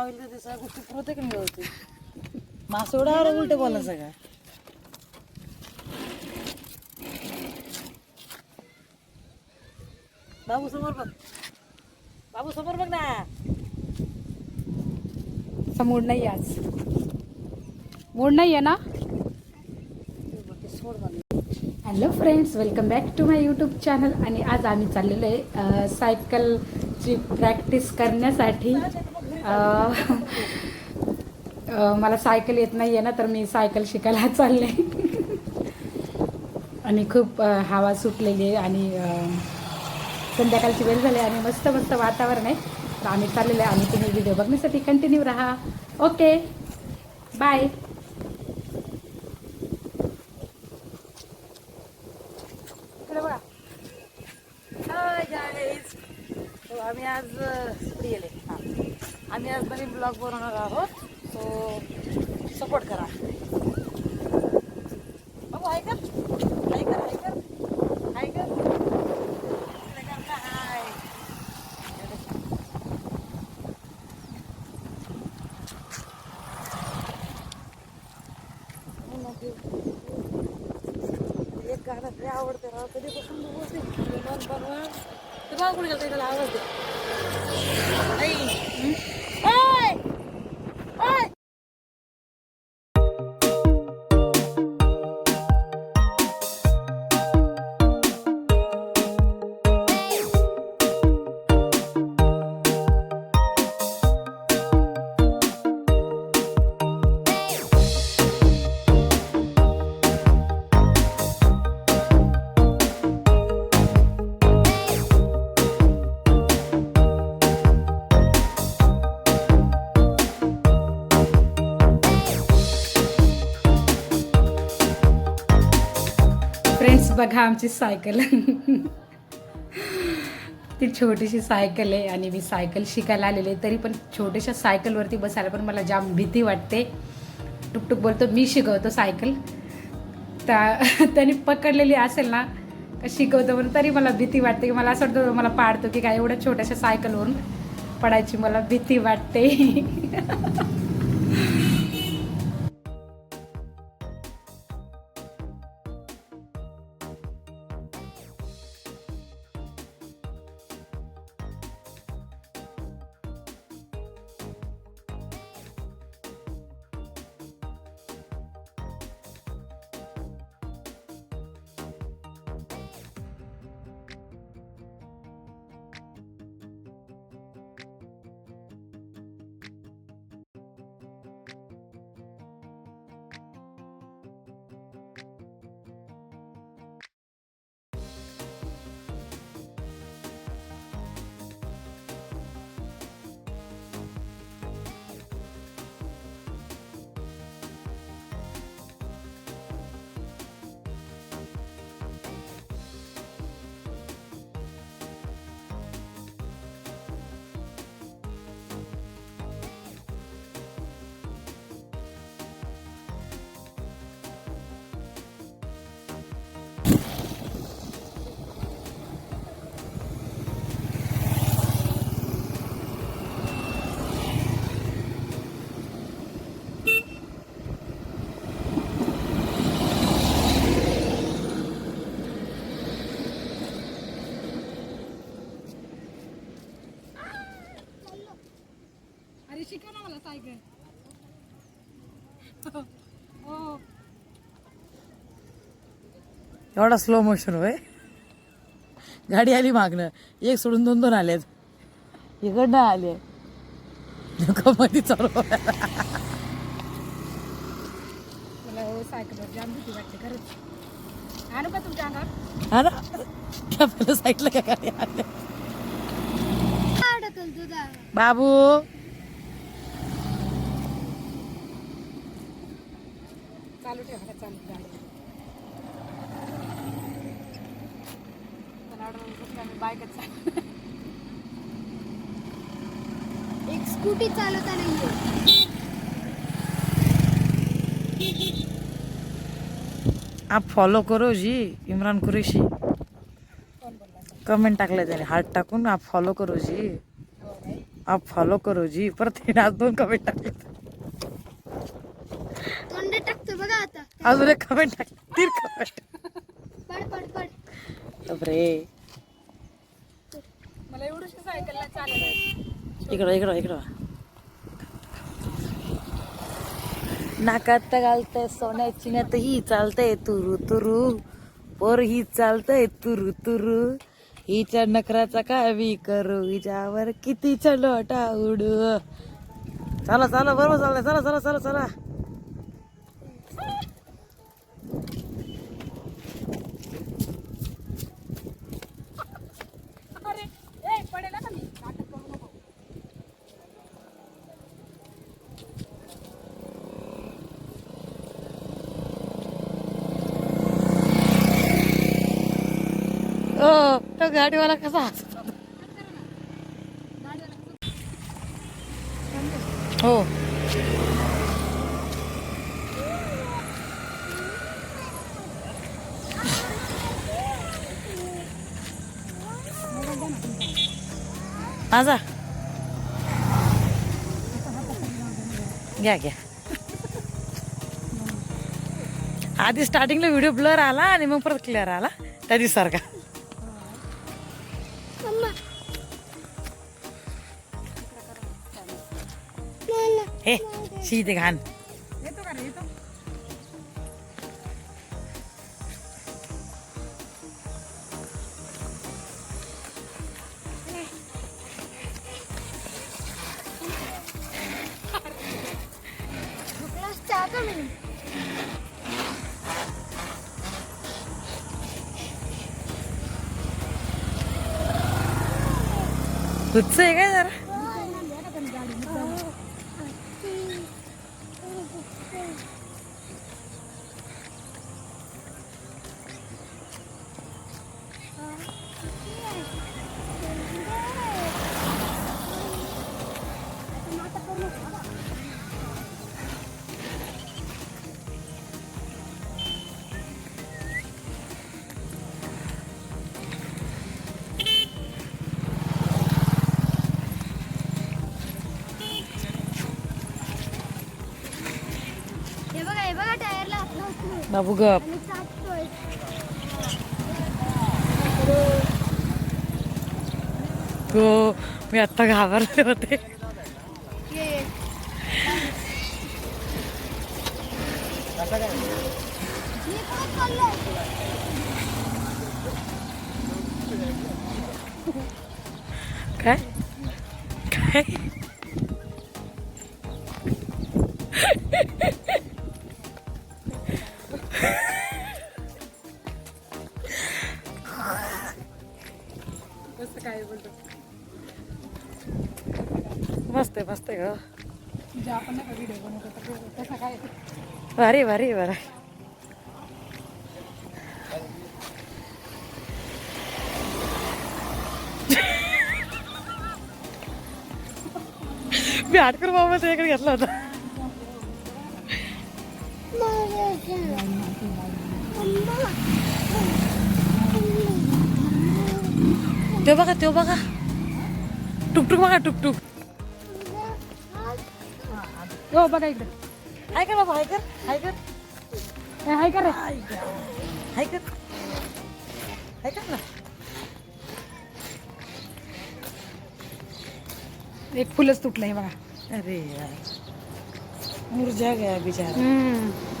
मागितलं तर त्या गोष्टी पुरवते की नाही व्यवस्थित मासं एवढा उलट बोलायचं सगळा बाबू समोर बघ. बाबू समोर बघ ना. समोर नाही आज. मूड नाही आहे ना? Hello friends welcome back to my YouTube channel आणि आज आम्ही चाललेलो आहे सायकलची प्रॅक्टिस करण्यासाठी. मला सायकल येत नाही आहे ना तर मी सायकल शिकायला चालले. आणि खूप हवा सुटलेली आहे आणि संध्याकाळची वेळ झाली आणि मस्त मस्त वातावरण आहे. तर आम्ही चाललेलं आहे आणि तुम्ही व्हिडिओ बघण्यासाठी कंटिन्यू राहा. ओके बाय हो, आम्ही आज गेले. आम्ही आज नवीन ब्लॉग बनवणार आहोत. सो सपोर्ट करा. बाबू हाय कर. हाय कर हाय कर. हाय कर. इकडे हाय एक गाणं ते आवडते राव. कधीपासून बोलते मन बनवा ते बघा कुठे गेलं त्याला आवाज दे. आई. बघा आमची सायकल. ती छोटीशी सायकल आहे आणि मी सायकल शिकायला आलेले तरी पण छोट्याशा सायकलवरती बसायला पण मला जाम भीती वाटते. टुकटुक बोलतो मी शिकवतो सायकल. त्या त्याने पकडलेली असेल ना शिकवतो म्हणून तरी मला भीती वाटते की मला असं वाटतं मला पाडतो की काय एवढ्या छोट्याशा सायकलवरून पडायची मला भीती वाटते. एवढा स्लो मोशन होय. गाडी आली मागणं एक सोडून दोन दोन आलेत. इकडनं आले. मध्ये चालू. मला हो हा ना. आपल्याला काय गाडी आली बाबू. चालू ठेवा चालू गाडी बाईकच चालू एक स्कूटी चालवता नाहीये आप फॉलो करो जी इम्रान कुरेशी? कमेंट टाकलं त्याने. हार्ट टाकून आप फॉलो करो जी. हो नाही आप फॉलो करो जी. परत आज दोन कमेंट टाकले. अजून एक कमेंट टाकली तीन कमेंट मला सायकलला चालत इकडं इकडं इकडं नाकात घालतंय सोन्याची नात ही चालतंय तुरु तुरु. पोर ही चालतंय तुरु तुरु. हिच्या नखराचा काय बी करू हिच्यावर किती चलोटा उडू. चला चला बरोबर चाललंय. चला चला चला चला अरे ए पडेल का मी नाटक करू नको ओ तो गाडीवाला कसा हो. माझा. घ्या घ्या. आधी स्टार्टिंगला व्हिडिओ ब्लर आला आणि मग परत क्लिअर आला. त्या दिवसारखा हे शी ते घाण येतो का रे येतो बाबू गप हो मी आत्ता घाबरले होते काय काय काय बोलतो? मस्त आहे मस्त आहे ग म्हणजे आपण तसा काय भारी भारी बरं मी आटकर बाबा इकडे घेतला होता. ते बघा ते बघा टुकटुक बघा टुकटुक हो बघा इकडे. हाय कर बाबा हाय कर हाय कर. हाय का रे. हाय कर. हाय कर ना. एक फुलच तुटलंय बघा. अरे यार. मुरझा गया बेचारा.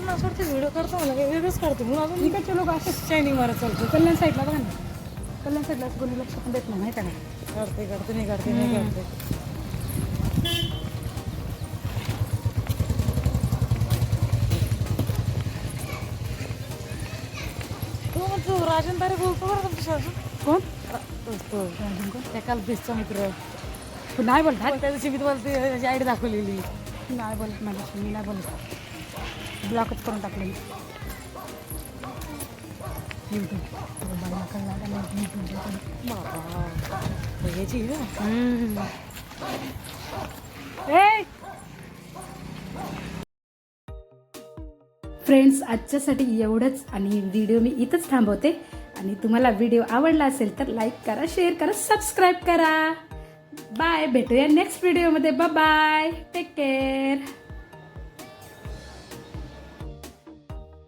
लोकांना असं वाटतं व्हिडिओ करतो मला वेगळंच काढतो. म्हणून अजून इकडचे लोक असे शायनिंग मारत चालतो. कल्याण साईडला बघा ना. कल्याण साईडला असं कोणी लक्ष पण देत नाही माहिती आहे का? काढते काढते नाही काढते नाही काढते तो म्हणतो राजन तारे बोलतो बरं तुमच्या कोण? तो तो त्या काल मित्र. नाही बोलत? आणि त्या दिवशी मी तुम्हाला ते आयडी दाखवलेली. नाही बोलत माझ्याशी मी नाही बोलत. ब्लॉकच करून टाकले फ्रेंड्स आजच्यासाठी एवढंच आणि व्हिडिओ मी इथंच थांबवते. आणि तुम्हाला व्हिडिओ आवडला असेल तर लाईक करा शेअर करा सबस्क्राईब करा. बाय भेटूया नेक्स्ट व्हिडिओमध्ये बाय टेक केअर